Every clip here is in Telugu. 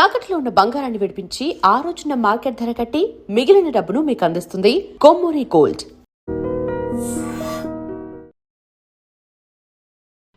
తాకట్లో ఉన్న బంగారాన్ని విడిపించి ఆ రోజున మార్కెట్ ధర కట్టి మిగిలిన డబ్బును మీకు అందిస్తుంది Kommuri gold.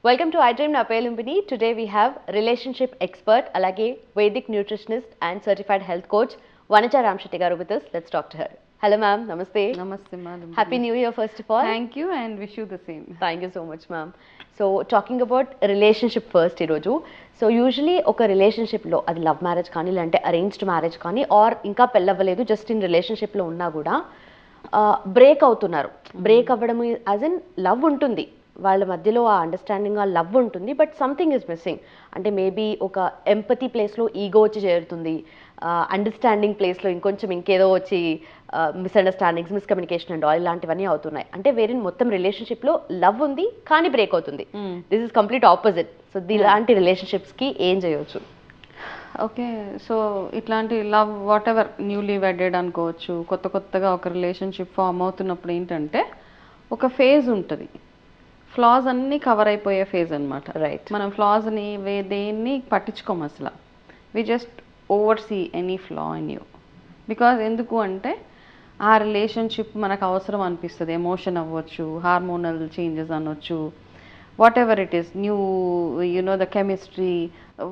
Welcome to iDream నా పేరు Lumbini. Today we have relationship expert అలాగే Vedic nutritionist and certified health coach Vanaja Ramshetty garu with us. Let's talk to her hello ma'am నమస్తే Namaste, madam. Happy new year first of all Thank you and wish you the same. Thank you so much ma'am so talking about relationship first ఈరోజు సో యూజువలీ ఒక రిలేషన్షిప్లో అది లవ్ మ్యారేజ్ కానీ లేదంటే అరేంజ్డ్ మ్యారేజ్ కానీ ఆర్ ఇంకా పెళ్ళవ్వలేదు జస్ట్ ఇన్ రిలేషన్షిప్లో ఉన్నా కూడా బ్రేక్ అవుతున్నారు. బ్రేక్ అవ్వడం యాజ్ ఇన్ లవ్ ఉంటుంది. వాళ్ళ మధ్యలో ఆ అండర్స్టాండింగ్ ఆ లవ్ ఉంటుంది బట్ సంథింగ్ ఇస్ మిస్సింగ్ అంటే మేబీ ఒక ఎంపతి ప్లేస్లో ఈగో వచ్చి చేరుతుంది. అండర్స్టాండింగ్ ప్లేస్లో ఇంకొంచెం ఇంకేదో వచ్చి మిస్అండర్స్టాండింగ్స్ మిస్కమ్యూనికేషన్ అండ్ ఆల్ ఇలాంటివన్నీ అవుతున్నాయి. అంటే వేరే మొత్తం రిలేషన్షిప్లో లవ్ ఉంది కానీ బ్రేక్ అవుతుంది. This is complete opposite so ఇలాంటి రిలేషన్షిప్స్కి ఏం చేయొచ్చు? ఓకే సో ఇట్లాంటి love whatever newly wedded అనుకోవచ్చు కొత్త కొత్తగా ఒక రిలేషన్షిప్ ఫామ్ అవుతున్నప్పుడు ఏంటంటే ఒక ఫేజ్ ఉంటుంది. ఫ్లాస్ అన్నీ కవర్ అయిపోయే ఫేజ్ అనమాట Right. మనం ఫ్లాస్ని వే దేన్ని పట్టించుకోం అసలు. We just over see any flaw in you because ఎందుకు అంటే ఆ రిలేషన్షిప్ మనకు అవసరం అనిపిస్తుంది. ఎమోషన్ అవ్వచ్చు హార్మోనల్ చేంజెస్ అనొచ్చు whatever it is new you know the chemistry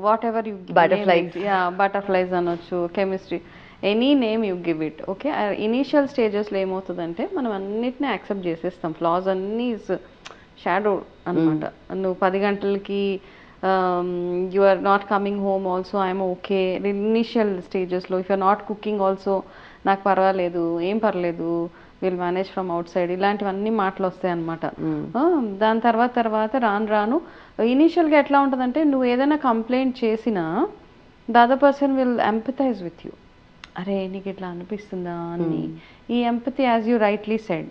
whatever you Butterflies. Yeah butterflies అనొచ్చు chemistry any name you give it okay initial స్టేజెస్లో ఏమవుతుందంటే మనం అన్నిటిని యాక్సెప్ట్ చేసేస్తాం. ఫ్లాస్ అన్నీ షాడో అనమాట నువ్వు పది గంటలకి you are not coming home also I'm okay initial స్టేజెస్లో if you're not cooking also నాకు పర్వాలేదు ఏం పర్లేదు. Will manage from outside ఇలాంటివన్నీ మాటలు వస్తాయి అనమాట దాని తర్వాత తర్వాత రాను రాను ఇనీషియల్గా ఎట్లా ఉంటుందంటే నువ్వు ఏదైనా కంప్లైంట్ చేసినా the other person will empathize with you అరే నీకు ఇట్లా అనిపిస్తుందా అని. ఈ empathy as you rightly said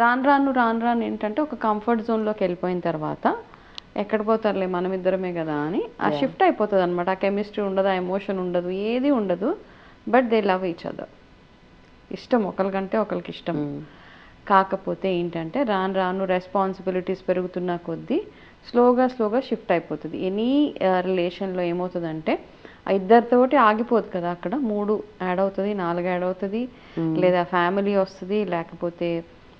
రాను రాను రాను రాను ఏంటంటే ఒక కంఫర్ట్ జోన్లోకి వెళ్ళిపోయిన తర్వాత ఎక్కడ పోతారులే మనం ఇద్దరమే కదా అని. ఆ షిఫ్ట్ అయిపోతుంది అనమాట ఆ కెమిస్ట్రీ ఉండదు ఆ ఎమోషన్ ఉండదు ఏది ఉండదు. But they love each other ఇష్టం ఒకరికంటే ఒకరికి ఇష్టం. కాకపోతే ఏంటంటే రాను రాను రెస్పాన్సిబిలిటీస్ పెరుగుతున్న కొద్దీ స్లోగా స్లోగా షిఫ్ట్ అయిపోతుంది. ఎనీ రిలేషన్లో ఏమవుతుందంటే ఆ ఇద్దరితోటి ఆగిపోదు కదా అక్కడ. మూడు యాడ్ అవుతుంది నాలుగు యాడ్ అవుతుంది. లేదా ఫ్యామిలీ వస్తుంది లేకపోతే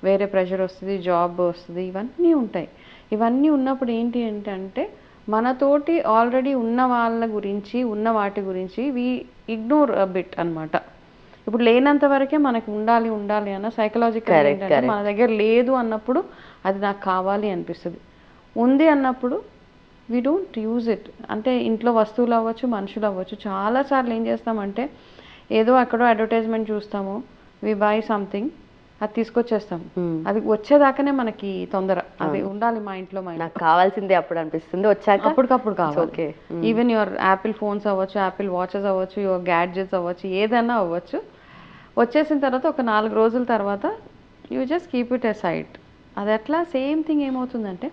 వేరే ప్రెషర్ వస్తుంది జాబ్ వస్తుంది ఇవన్నీ ఉంటాయి. ఇవన్నీ ఉన్నప్పుడు ఏంటి ఏంటంటే మనతోటి ఆల్రెడీ ఉన్న వాళ్ళ గురించి ఉన్న వాటి గురించి వి ఇగ్నోర్ బిట్ అన్నమాట. ఇప్పుడు లేనంత వరకే మనకు ఉండాలి ఉండాలి అన్న సైకలాజికల్ ఏంటంటే. మన దగ్గర లేదు అన్నప్పుడు అది నాకు కావాలి అనిపిస్తుంది. ఉంది అన్నప్పుడు వీ డోంట్ యూజ్ ఇట్ అంటే ఇంట్లో వస్తువులు అవ్వచ్చు మనుషులు అవ్వచ్చు చాలాసార్లు ఏం చేస్తామంటే ఏదో ఎక్కడో అడ్వర్టైజ్మెంట్ చూస్తాము వి బై సంథింగ్ అది తీసుకొచ్చేస్తాం. అది వచ్చేదాకానే మనకి తొందర. అది ఉండాలి మా ఇంట్లో మా నాకు కావాల్సిందే అప్పుడు అనిపిస్తుంది. వచ్చాక అప్పటికప్పుడు కావాలి. Okay even your Apple phones అవ్వచ్చు యాపిల్ వాచెస్ అవ్వచ్చు యువర్ గ్యాడ్జెట్స్ అవ్వచ్చు ఏదైనా అవ్వచ్చు. వచ్చేసిన తర్వాత ఒక నాలుగు రోజుల తర్వాత you just keep it aside అది ఎట్లా? సేమ్ థింగ్ ఏమవుతుందంటే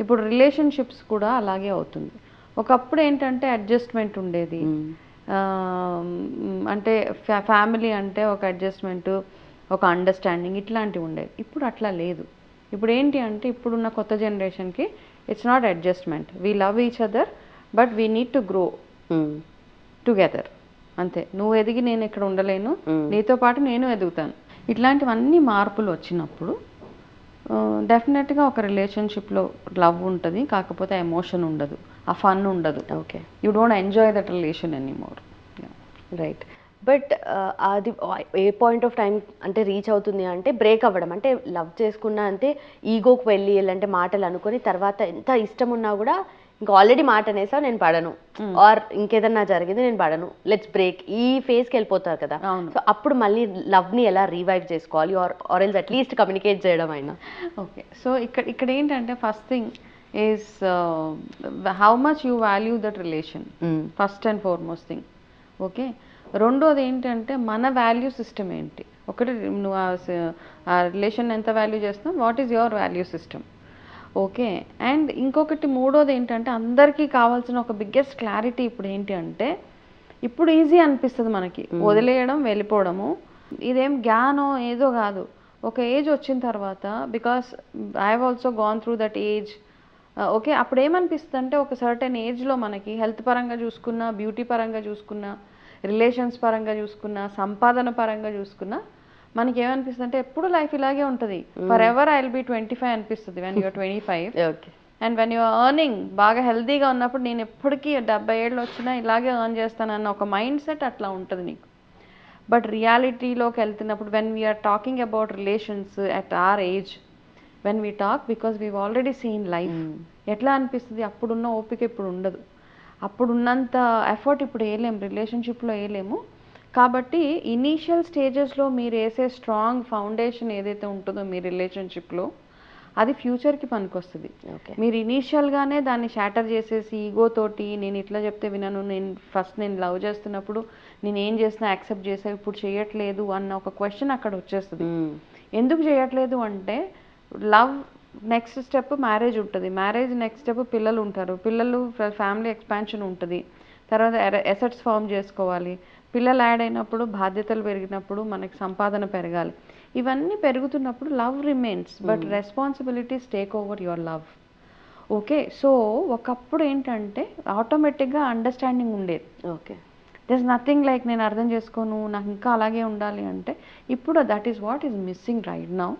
ఇప్పుడు రిలేషన్షిప్స్ కూడా అలాగే అవుతుంది. ఒకప్పుడు ఏంటంటే అడ్జస్ట్మెంట్ ఉండేది. అంటే ఫ్యామిలీ అంటే ఒక అడ్జస్ట్మెంట్ ఒక అండర్స్టాండింగ్ ఇట్లాంటివి ఉండేది ఇప్పుడు అట్లా లేదు. ఇప్పుడు ఏంటి అంటే ఇప్పుడున్న కొత్త జనరేషన్కి it's not adjustment we love each other but we need to grow together అంతే. నువ్వు ఎదిగి నేను ఇక్కడ ఉండలేను. నీతో పాటు నేను ఎదుగుతాను. ఇట్లాంటివన్నీ మార్పులు వచ్చినప్పుడు డెఫినెట్గా ఒక రిలేషన్షిప్లో లవ్ ఉంటుంది కాకపోతే ఎమోషన్ ఉండదు ఆ ఫన్ ఉండదు. Okay you don't enjoy that relation anymore right but అది ఏ పాయింట్ ఆఫ్ టైం అంటే రీచ్ అవుతుంది అంటే బ్రేక్ అవ్వడం. అంటే లవ్ చేసుకున్నా అంటే ఈగోకి వెళ్ళి ఇలాంటి మాటలు అనుకొని తర్వాత ఎంత ఇష్టం ఉన్నా కూడా ఇంకా ఆల్రెడీ మాట అనేసా నేను పడను. ఆర్ ఇంకేదన్నా జరిగింది నేను పడను. Let's break. ఈ ఫేజ్కి వెళ్ళిపోతారు కదా. సో అప్పుడు మళ్ళీ లవ్ని ఎలా రీవైవ్ చేసుకోవాలి? Or or else at least communicate చేయడం అయినా. ఓకే. సో ఇక్కడ ఇక్కడ ఏంటంటే first thing is how much you value that relation first and foremost thing okay? రెండోది ఏంటంటే మన వాల్యూ సిస్టమ్ ఏంటి? ఒకటి నువ్వు ఆ రిలేషన్ ఎంత వాల్యూ చేస్తున్నావు? What is your value system okay and ఇంకొకటి మూడోది ఏంటంటే అందరికీ కావాల్సిన ఒక బిగ్గెస్ట్ క్లారిటీ ఇప్పుడు ఏంటి అంటే ఇప్పుడు ఈజీ అనిపిస్తుంది మనకి. వదిలేయడం వెళ్ళిపోవడము. ఇదేం జ్ఞానం ఏదో కాదు. ఒక ఏజ్ వచ్చిన తర్వాత because I have also gone through that age okay అప్పుడు ఏమనిపిస్తుంది అంటే ఒక సర్టెన్ ఏజ్లో మనకి హెల్త్ పరంగా చూసుకున్నా బ్యూటీ పరంగా చూసుకున్నా రిలేషన్స్ పరంగా చూసుకున్నా సంపాదన పరంగా చూసుకున్నా మనకి ఏమనిపిస్తుంది అంటే ఎప్పుడు లైఫ్ ఇలాగే ఉంటుంది. Forever I will be twenty five అనిపిస్తుంది when you're twenty five okay and when you're earning బాగా హెల్తీగా ఉన్నప్పుడు నేను ఎప్పటికీ డెబ్బై ఏళ్ళు వచ్చినా ఇలాగే ఎర్న్ చేస్తానన్న ఒక మైండ్ సెట్ అట్లా ఉంటుంది నీకు. బట్ రియాలిటీలోకి వెళ్తున్నప్పుడు when we're talking about relations at our age when we talk because we already seen life ఎట్లా అనిపిస్తుంది? అప్పుడున్న ఓపిక ఇప్పుడు ఉండదు. అప్పుడున్నంత ఎఫర్ట్ ఇప్పుడు వేయలేము రిలేషన్షిప్లో వేయలేము. కాబట్టి ఇనీషియల్ స్టేజెస్లో మీరు వేసే స్ట్రాంగ్ ఫౌండేషన్ ఏదైతే ఉంటుందో మీ రిలేషన్షిప్లో అది ఫ్యూచర్కి పనికొస్తుంది. ఓకే మీరు ఇనీషియల్గానే దాన్ని షాటర్ చేసేసి ఈగో తోటి నేను ఇట్లా చెప్తే వినను నేను ఫస్ట్ నేను లవ్ చేస్తున్నప్పుడు నేను ఏం చేసినా యాక్సెప్ట్ చేసా ఇప్పుడు చేయట్లేదు అన్న ఒక క్వశ్చన్ అక్కడ వచ్చేస్తుంది. ఎందుకు చేయట్లేదు అంటే లవ్ నెక్స్ట్ స్టెప్ మ్యారేజ్ ఉంటుంది. మ్యారేజ్ నెక్స్ట్ స్టెప్ పిల్లలు ఉంటారు. పిల్లలు ఫ్యామిలీ ఎక్స్పాన్షన్ ఉంటుంది. తర్వాత ఎసెట్స్ ఫామ్ చేసుకోవాలి. పిల్లలు యాడ్ అయినప్పుడు బాధ్యతలు పెరిగినప్పుడు మనకి సంపాదన పెరగాలి. ఇవన్నీ పెరుగుతున్నప్పుడు love remains but responsibilities take over your love okay so ఒకప్పుడు ఏంటంటే ఆటోమేటిక్గా అండర్స్టాండింగ్ ఉండేది. ఓకే దిస్ నథింగ్ లైక్ నేను అర్థం చేసుకోను నాకు ఇంకా అలాగే ఉండాలి అంటే ఇప్పుడు that is what is missing right now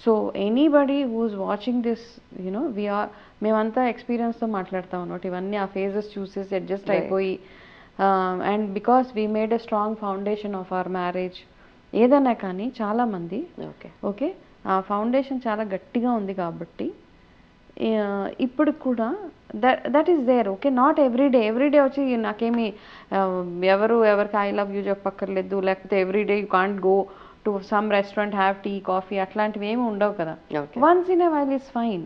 so anybody who's watching this you know we're మేమంతా ఎక్స్పీరియన్స్తో మాట్లాడతాం అనమాట ఇవన్నీ ఆ ఫేజెస్ చూసేసి అడ్జస్ట్ అయిపోయి and because we made a strong foundation of our marriage ఏదైనా కానీ చాలామంది ఓకే ఓకే ఆ ఫౌండేషన్ చాలా గట్టిగా ఉంది కాబట్టి ఇప్పుడు కూడా that that is there okay not everyday everyday వచ్చి నాకేమి ఎవరు ఎవరికి ఐ లవ్ యూ చెప్పక్కర్లేదు లేకపోతే everyday you can't go to some restaurant have tea coffee అట్లాంటివి ఏమి ఉండవు కదా. Once in a while is fine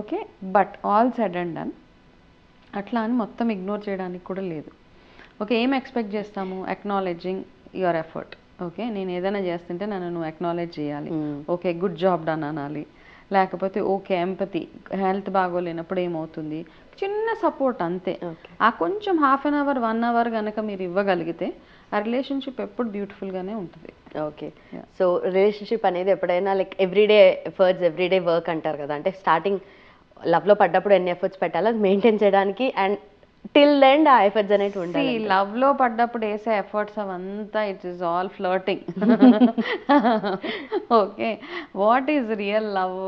okay but all said and done అట్లా అని మొత్తం ఇగ్నోర్ చేయడానికి కూడా లేదు. ఓకే ఏం ఎక్స్పెక్ట్ చేస్తాము? అక్నాలెడ్జింగ్ యువర్ ఎఫర్ట్ ఓకే నేను ఏదైనా చేస్తుంటే నన్ను నువ్వు అక్నాలెడ్జ్ చేయాలి. ఓకే గుడ్ జాబ్ డన్ అనాలి. లేకపోతే ఓకే ఎంపతి హెల్త్ బాగోలేనప్పుడు ఏమవుతుంది? చిన్న సపోర్ట్ అంతే. ఆ కొంచెం half an hour one hour కనుక మీరు ఇవ్వగలిగితే ఆ రిలేషన్షిప్ ఎప్పుడు బ్యూటిఫుల్గానే ఉంటుంది. ఓకే. సో రిలేషన్షిప్ అనేది ఎప్పుడైనా like everyday efforts everyday work అంటారు కదా. అంటే స్టార్టింగ్ లవ్లో పడ్డప్పుడు ఎన్ని ఎఫర్ట్స్ పెట్టాలో అది మెయింటైన్ చేయడానికి అండ్ టిల్ ఎండ్ ఆ ఎఫర్ట్స్ అనేవి ఉండాలి లవ్లో పడ్డప్పుడు వేసే ఎఫర్ట్స్ అవంతా it is all flirting. Okay. What is real love?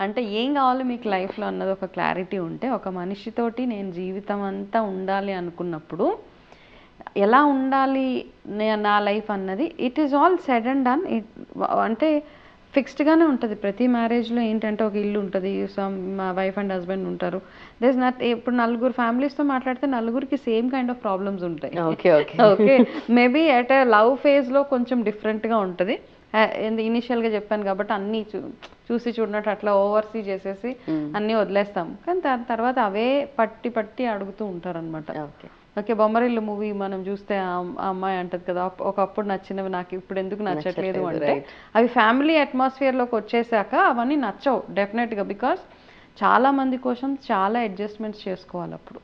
అంటే ఏం కావాలి మీకు లైఫ్లో అన్నది ఒక క్లారిటీ ఉంటే ఒక మనిషితోటి నేను జీవితం అంతా ఉండాలి అనుకున్నప్పుడు ఎలా ఉండాలి నే- లైఫ్ అన్నది it is all said and done it అంటే ఫిక్స్డ్గానే ఉంటుంది. ప్రతి మ్యారేజ్లో ఏంటంటే ఒక ఇల్లు ఉంటుంది సమ్ మా వైఫ్ అండ్ హస్బెండ్ ఉంటారు. దేస్ నాట్ ఇప్పుడు నలుగురు ఫ్యామిలీస్తో మాట్లాడితే నలుగురికి సేమ్ కైండ్ ఆఫ్ ప్రాబ్లమ్స్ ఉంటాయి. Okay okay okay maybe at love ఫేజ్లో కొంచెం డిఫరెంట్గా ఉంటుంది. ఇనిషియల్గా చెప్పాను కాబట్టి అన్నీ చూ చూసి చూడనట్టు అట్లా ఓవర్సీ చేసేసి అన్నీ వదిలేస్తాం. కానీ దాని తర్వాత అవే పట్టి పట్టి అడుగుతూ ఉంటారనమాట ఓకే ఓకే బొమ్మరిల్లు మూవీ మనం చూస్తే ఆ అమ్- ఆ అమ్మాయి అంటది కదా "అప్- ఒకప్పుడు నచ్చినవి నాకు ఇప్పుడు ఎందుకు నచ్చట్లేదు అంటే. అవి ఫ్యామిలీ అట్మాస్ఫియర్లోకి వచ్చేసాక అవన్నీ నచ్చవు డెఫినెట్గా బికాస్ చాలా మంది కోసం చాలా అడ్జస్ట్మెంట్స్ చేసుకోవాలి అప్పుడు.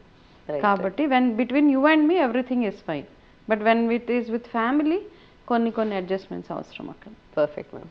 కాబట్టి when between you and me everything is fine. But when with is with family కొన్ని కొన్ని అడ్జస్ట్మెంట్స్ అవసరం అక్కడ. Perfect ma'am.